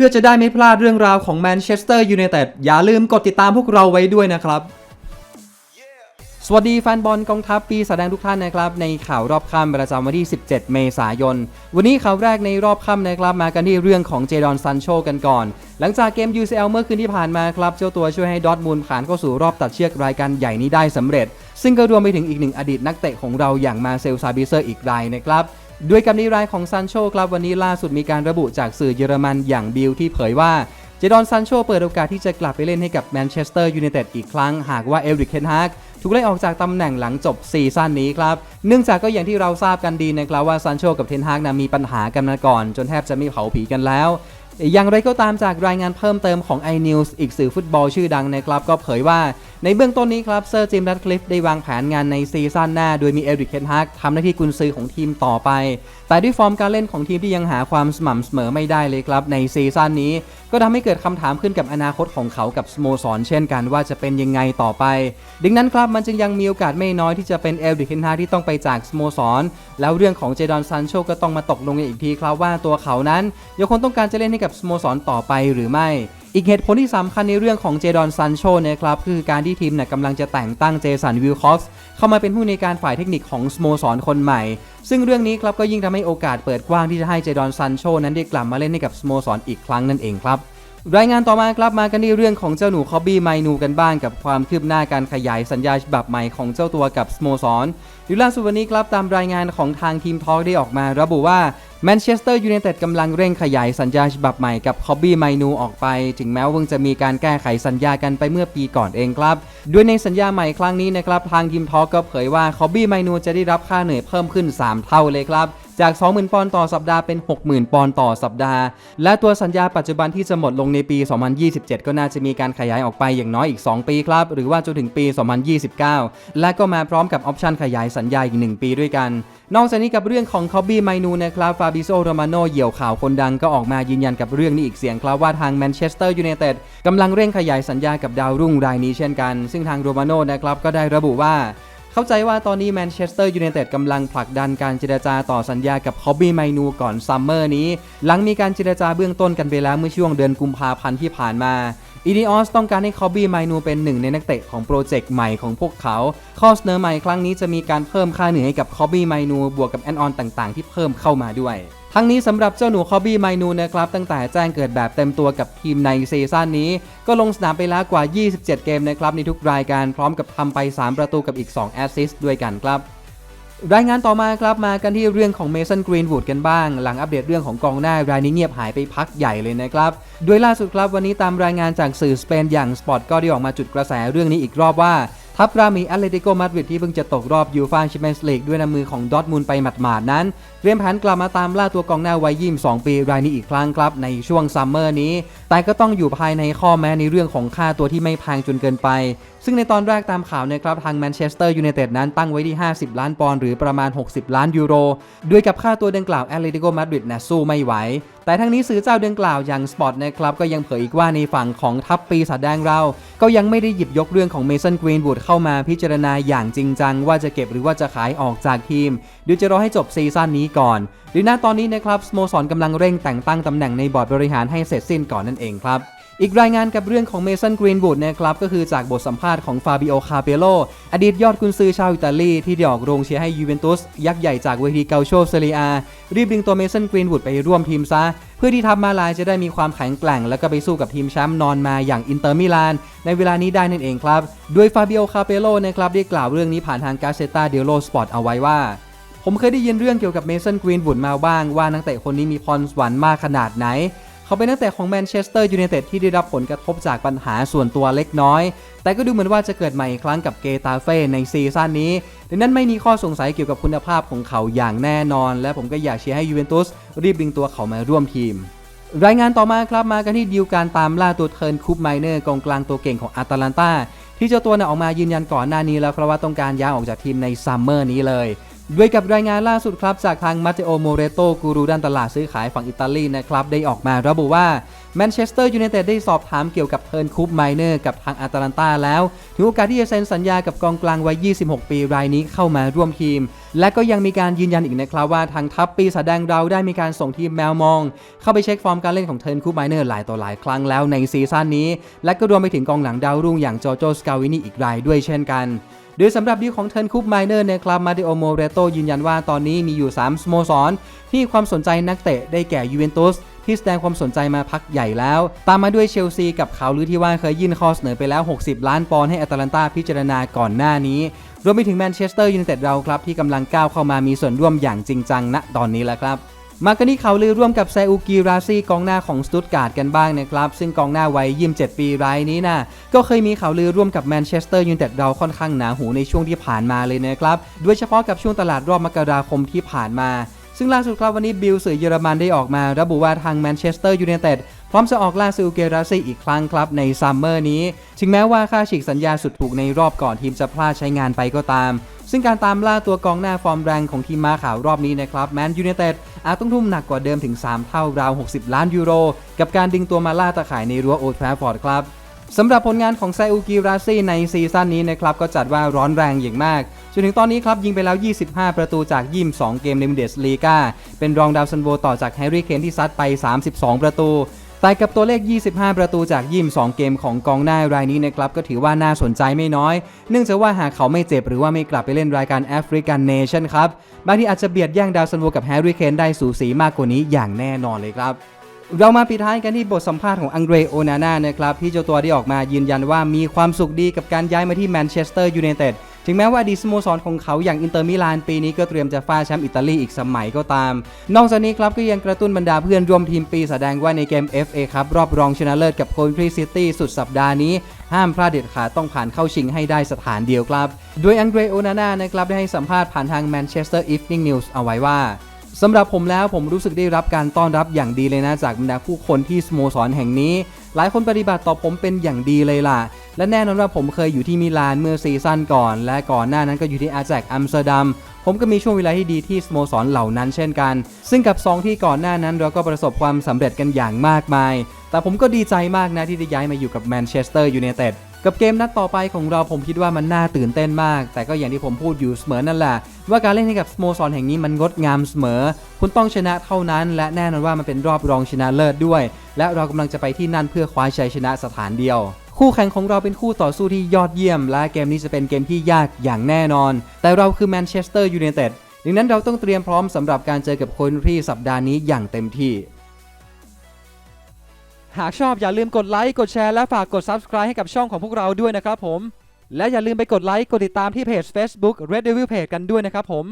พื่อจะได้ไม่พลาดเรื่องราวของแมนเชสเตอร์ยูไนเต็ดอย่าลืมกดติดตามพวกเราไว้ด้วยนะครับ สวัสดีแฟนบอลกองทัพปีแสดงทุกท่านนะครับ ในข่าวรอบค่ำประจำวันที่ 17 เมษายน วันนี้ข่าวแรกในรอบค่ำนะครับ มากันที่เรื่องของเจดอนซันโชกันก่อน หลังจากเกม UCL เมื่อคืนที่ผ่านมาครับ เจ้าตัวช่วยให้ดอทมูลผ่านเข้าสู่รอบตัดเชือกรายการใหญ่นี้ได้สำเร็จ ซึ่งก็รวมไปถึงอีกหนึ่งอดีตนักเตะของเราอย่างมาเซลซาบิเซอร์อีกรายนะครับ ด้วยกำนิรายของซันโชครับวันนี้ล่าสุดมีการระบุจากสื่อเยอรมันอย่างบิลที่เผยว่าเจดอนซันโชเปิดโอกาสที่จะกลับไปเล่นให้กับแมนเชสเตอร์ยูไนเต็ดอีกครั้ง หากว่าเอริกเคนฮากถูกไล่ออกจากตำแหน่งหลังจบซีซั่นนี้ครับ เนื่องจากก็อย่างที่เราทราบกันดีนะครับว่าซันโชกับเทนฮากนะมีปัญหากันมาก่อน จนแทบจะไม่เผาผีกันแล้ว อย่างไรก็ตามจากรายงานเพิ่มเติมของ iNews อีกสื่อฟุตบอลชื่อดังนะครับ ก็เผยว่าในเบื้องต้นนี้ครับเซอร์จิมรัตคลิฟได้วางแผนงานในซีซั่นหน้า โดยมีเอริกเคนฮากทำหน้าที่กุนซือของทีมต่อไป แต่ด้วยฟอร์มการเล่นของทีมที่ยังหาความสม่ำเสมอไม่ได้เลยครับ ในซีซั่นนี้ ก็ทำให้เกิดคำถามขึ้นกับอนาคตของเขากับสโมสรเช่นกันว่าจะเป็นยังไงต่อไป ดังนั้นครับมันจึงยังมีโอกาสไม่น้อยที่จะเป็นเอริกเคนฮากที่ต้องไปจากสโมสรแล้วเรื่องของเจดอนซันโชก็ต้องมาตกลงกันอีกทีครับว่าตัวเขานั้นยังคงต้องการจะเล่นให้กับสโมสรต่อไปหรือไม่ อีกเหตุผลที่สำคัญในเรื่องของเจดอนซันโชนะครับคือการที่ทีมเนี่ยกำลังจะแต่งตั้งเจสันวิลคอฟส์เข้ามาเป็นผู้ในการฝ่ายเทคนิคของสโมสรคนใหม่ ซึ่งเรื่องนี้ครับก็ยิ่งทำให้โอกาสเปิดกว้างที่จะให้เจดอนซันโชนั้นได้กลับมาเล่นให้กับสโมสรอีกครั้งนั่นเองครับ รายงานต่อมาครับมากันที่เรื่องของเจ้าหนูคอบบี้ไมนูกันบ้างกับความคืบหน้าการขยายสัญญาฉบับใหม่ของเจ้าตัวกับสโมสรอยู่ล่าสุดวันนี้ครับตามรายงานของทางทีมทอล์กได้ออกมา ระบุว่าแมนเชสเตอร์ยูไนเต็ดกำลังเร่งขยายสัญญาฉบับใหม่กับคอบบี้ไมนูออกไป ถึงแม้ว่าเพิ่งจะมีการแก้ไขสัญญากันไปเมื่อปีก่อนเองครับ ด้วยในสัญญาใหม่ครั้งนี้นะครับทางทีมทอล์กก็เผยว่าคอบบี้ไมนูจะได้รับค่าเหนื่อยเพิ่มขึ้น 3 เท่าเลยครับ จาก 20,000 ปอนด์ต่อสัปดาห์เป็น 60,000 ปอนด์ต่อสัปดาห์ และตัวสัญญาปัจจุบันที่จะหมดลงในปี 2027 ก็น่าจะมีการขยายออกไปอย่างน้อยอีก 2 ปีครับ หรือว่าจนถึงปี 2029 และก็มาพร้อมกับออปชันขยายสัญญาอีก 1 ปีด้วยกัน นอกจากนี้กับเรื่องของคอบบี้ไมนูนะครับฟาบิโซโรมาโนเหยี่ยวข่าวคนดังก็ออกมายืนยันกับเรื่องนี้อีกเสียงครับว่าทางแมนเชสเตอร์ยูไนเต็ดกำลังเร่งขยายสัญญากับดาวรุ่งรายนี้เช่นกัน ซึ่งทางโรมาโนนะครับก็ได้ระบุว่า เข้าใจว่าตอนนี้แมนเชสเตอร์ยูไนเต็ดกำลังผลักดันการเจรจาต่อสัญญากับคอบบี้ไมนูก่อนซัมเมอร์นี้ หลังมีการเจรจาเบื้องต้นกันไปแล้วเมื่อช่วงเดือนกุมภาพันธ์ที่ผ่านมาอีดีออสต้องการให้คอบบี้ไมนูเป็นหนึ่งในนักเตะของโปรเจกต์ใหม่ของพวกเขา ข้อเสนอใหม่ครั้งนี้จะมีการเพิ่มค่าเหนื่อยให้กับคอบบี้ไมนูบวกกับแอนออนต่างๆ ที่เพิ่มเข้ามาด้วย ทั้งนี้สำหรับเจ้าหนูคอบบี้ไมนูนะครับ ตั้งแต่แจ้งเกิดแบบเต็มตัวกับทีมในซีซั่นนี้ ก็ลงสนามไปแล้วกว่า 27 เกมนะครับในทุกรายการพร้อมกับทำไป 3 ประตูกับอีก 2 แอสซิสต์ด้วยกันครับรายงานต่อมาครับมากันที่เรื่องของเมสันกรีนวูดกันบ้าง หลังอัปเดตเรื่องของกองหน้ารายนี้เงียบหายไปพักใหญ่เลยนะครับโดยล่าสุดครับวันนี้ตามรายงานจากสื่อสเปนอย่างสปอร์ตก็ได้ออกมาจุดกระแสเรื่องนี้อีกรอบว่า ทัพรามีแอตเลติโกมาดริดที่เพิ่งจะตกรอบยูฟ่าแชมเปี้ยนส์ลีกด้วยน้ำมือของดอทมูลไปหมาดๆนั้นเตรียมแผนกลับมาตามล่าตัวกองหน้าวัยยี่สองปีรายนี้อีกครั้งครับในช่วงซัมเมอร์นี้ แต่ก็ต้องอยู่ภายในข้อแม้ในเรื่องของค่าตัวที่ไม่แพงจนเกินไปซึ่งในตอนแรกตามข่าวนะครับทางแมนเชสเตอร์ยูไนเต็ดนั้นตั้งไว้ที่ 50 ล้านปอนด์หรือประมาณ 60 ล้านยูโร ด้วยกับค่าตัวดังกล่าวแอตเลติโกมาดริดนะสู้ไม่ไหว แต่ทั้งนี้สื่อเจ้าดังกล่าวอย่างสปอตนะครับก็ยังเผยอีกว่าในฝั่งของทัพปีศาจแดงเรา ก็ยังไม่ได้หยิบยกเรื่องของเมสันกรีนวูดเข้ามาพิจารณาอย่างจริงจัง ว่าจะเก็บหรือว่าจะขายออกจากทีมเดี๋ยวจะรอให้จบซีซั่นนี้ก่อนหรือณตอนนี้นะครับสโมสรกำลังเร่งแต่งตั้งตำแหน่งในบอร์ดบริหารให้เสร็จสิ้นก่อนนั่นเองครับ อีกรายงานกับเรื่องของเมสันกรีนวูดนะครับก็คือจากบทสัมภาษณ์ของฟาบิโอคาเปโลอดีตยอดกุนซือชาวอิตาลีที่ดออกโรงเชียร์ให้ยูเวนตุสยักษ์ใหญ่จากเวทีเกาโชเซเรียรีบดึงตัวเมสันกรีนวูดไปร่วมทีมซะ เพื่อที่ทัพมาลายจะได้มีความแข็งแกร่ง แล้วก็ไปสู้กับทีมแชมป์นอนมาอย่างอินเตอร์มิลานในเวลานี้ได้นั่นเองครับโดยฟาบิโอคาเปโลนะครับได้กล่าวเรื่องนี้ผ่านทางกาเซตาเดโลสปอร์ตเอาไว้ว่าผมเคยได้ยินเรื่องเกี่ยวกับเมสันกรีนวูดมาบ้างว่านักเตะคนนี้มีพรสวรรค์มากขนาดไหน เขาเป็นนักเตะของแมนเชสเตอร์ยูไนเต็ดที่ได้รับผลกระทบจากปัญหาส่วนตัวเล็กน้อย แต่ก็ดูเหมือนว่าจะเกิดใหม่อีกครั้งกับเกตาเฟ่ในซีซั่นนี้ ดังนั้นไม่มีข้อสงสัยเกี่ยวกับคุณภาพของเขาอย่างแน่นอน และผมก็อยากเชียร์ให้ยูเวนตุสรีบดึงตัวเขามาร่วมทีมรายงานต่อมาครับมากันที่ดีลการตามล่าตัวเทิร์นคูปไมเนอร์กองกลางตัวเก่งของอาตาลันตาที่เจ้าตัวน่ะออกมายืนยันก่อนหน้านี้แล้วครับว่าต้องการย้ายออกจากทีมในซัมเมอร์นี้เลย ด้วยกับรายงานล่าสุดครับจากทางมาเตโอโมเรโตกูรูด้านตลาดซื้อขายฝั่งอิตาลีนะครับได้ออกมาระบุว่าแมนเชสเตอร์ยูไนเต็ดได้สอบถามเกี่ยวกับเทิร์นคูปไมเนอร์กับทางอาตาลันตาแล้ว ถึงโอกาสที่จะเซ็นสัญญากับกองกลางวัย 26 ปีรายนี้เข้ามาร่วมทีม และก็ยังมีการยืนยันอีกนะครับว่าทางทัพปีศาแดงเราได้มีการส่งทีมแมวมอง เข้าไปเช็คฟอร์มการเล่นของเทิร์นคูปไมเนอร์หลายต่อหลายครั้งแล้วในซีซั่นนี้ และก็รวมไปถึงกองหลังดาวรุ่งอย่างโจโจสกาวินีอีกรายด้วยเช่นกัน โดยสำหรับดีของเทิร์นคูปไมเนอร์ในคลับมาดิโอโมเรโตยืนยันว่าตอนนี้มีอยู่ 3สโมสร ที่ความสนใจนักเตะได้แก่ยูเวนตุสที่แสดงความสนใจมาพักใหญ่แล้ว ตามมาด้วยเชลซีกับข่าวลือที่ว่าเคยยื่นข้อเสนอไปแล้ว 60 ล้านปอนด์ให้อาตาลันตาพิจารณาก่อนหน้านี้รวมไปถึงแมนเชสเตอร์ยูไนเต็ดเราครับที่กำลังก้าวเข้ามามีส่วนร่วมอย่างจริงจังณตอนนี้แล้วครับ มากันที่เขาลือร่วมกับไซอุกิราซีกองหน้าของสตุตการ์ดกันบ้างนะครับ ซึ่งกองหน้าวัย27ปีรายนี้นะก็เคยมีข่าวลือร่วมกับแมนเชสเตอร์ยูไนเต็ดเราค่อนข้างหนาหูในช่วงที่ผ่านมาเลยนะครับโดยเฉพาะกับช่วงตลาดรอบมกราคมที่ผ่านมาซึ่งล่าสุดครับวันนี้บิลสื่อเยอรมันได้ออกมา ระบุว่าทางแมนเชสเตอร์ยูไนเต็ดพร้อมจะออกล่าซิลเกราซีอีกครั้งครับในซัมเมอร์นี้ ถึงแม้ว่าค่าฉีกสัญญาสุดถูกในรอบก่อนทีมจะพลาดใช้งานไปก็ตาม ซึ่งการตามล่าตัวกองหน้าฟอร์มแรงของทีมมาข่าวรอบนี้นะครับแมนยูไนเต็ดอาจต้องทุ่มหนักกว่าเดิมถึง 3 เท่าราว 60 ล้านยูโร กับการดึงตัวมาล่าตะข่ายในรั้วโอทแฟร์ฟอร์ดครับสำหรับผลงานของไซอุกิราซีในซีซั่นนี้นะครับก็จัดว่าร้อนแรงอย่างมาก จนถึงตอนนี้ครับยิงไปแล้ว 25 ประตูจากยิม2เกมในบุนเดสลีกาเป็นรองดาวซันโวต่อจากแฮร์รี่เคนที่ซัดไป 32 ประตู แต่กับตัวเลข 25 ประตูจากยิม2 เกมของกองหน้ารายนี้นะครับก็ถือว่าน่าสนใจไม่น้อย เนื่องจากว่าหากเขาไม่เจ็บหรือว่าไม่กลับไปเล่นรายการแอฟริกันเนชั่นครับบางทีอาจจะเบียดแย่งดาวซันโวกับแฮร์รี่เคนได้สูสีมากกว่านี้อย่างแน่นอนเลยครับเรามาปิดท้ายกันที่บทสัมภาษณ์ของอังเดรโอนาน่านะครับที่เจ้าตัวได้ออกมายืนยันว่ามีความสุขดีกับการย้ายมาที่แมนเชสเตอร์ยูไนเต็ด ถึงแม้ว่าดีสโมสรของเขาอย่างอินเตอร์มิลานปีนี้ก็เตรียมจะฟาดแชมป์อิตาลีอีกสมัยก็ตาม นอกจากนี้ครับก็ยังกระตุ้นบรรดาเพื่อนร่วมทีมปีแสดงว่าในเกม FA ครับรอบรองชนะเลิศกับโคลทรีซิตี้สุดสัปดาห์นี้ ห้ามพลาดเด็ดขาดต้องผ่านเข้าชิงให้ได้สถานเดียวครับ โดยอังเดรโอนาน่านะครับได้ให้สัมภาษณ์ผ่านทาง Manchester Evening News เอาไว้ว่าสำหรับผมแล้วผมรู้สึกได้รับการต้อนรับอย่างดีเลยนะจากบรรดาผู้คนที่สโมสรแห่งนี้ หลายคนปฏิบัติต่อผมเป็นอย่างดีเลยล่ะ และแน่นอนว่าผมเคยอยู่ที่มิลานเมื่อซีซั่นก่อน และก่อนหน้านั้นก็อยู่ที่อาแจกอัมสเตอร์ดัมผมก็มีช่วงเวลาที่ดีที่สโมสรเหล่านั้นเช่นกัน ซึ่งกับ 2 ที่ก่อนหน้านั้นเราก็ประสบความสำเร็จกันอย่างมากมาย แต่ผมก็ดีใจมากนะที่ได้ย้ายมาอยู่กับแมนเชสเตอร์ยูไนเต็ดกับเกมนัดต่อไปของเราผมคิดว่ามันน่าตื่นเต้นมาก แต่ก็อย่างที่ผมพูดอยู่เสมอนั่นแหละ ว่าการเล่นให้กับสโมสรแห่งนี้มันงดงามเสมอ คุณต้องชนะเท่านั้น และแน่นอนว่ามันเป็นรอบรองชนะเลิศด้วย และเรากำลังจะไปที่นั่นเพื่อคว้าชัยชนะสถานเดียว คู่แข่งของเราเป็นคู่ต่อสู้ที่ยอดเยี่ยม และเกมนี้จะเป็นเกมที่ยากอย่างแน่นอน แต่เราคือแมนเชสเตอร์ยูไนเต็ดดังนั้นเราต้องเตรียมพร้อมสำหรับการเจอกับคนที่สัปดาห์นี้อย่างเต็มที่ หากชอบอย่าลืมกดไลค์กดแชร์และฝากกด Subscribe ให้กับช่องของพวกเราด้วยนะครับผม และอย่าลืมไปกดไลค์กดติดตามที่เพจ Facebook Red Devil Page กันด้วยนะครับผม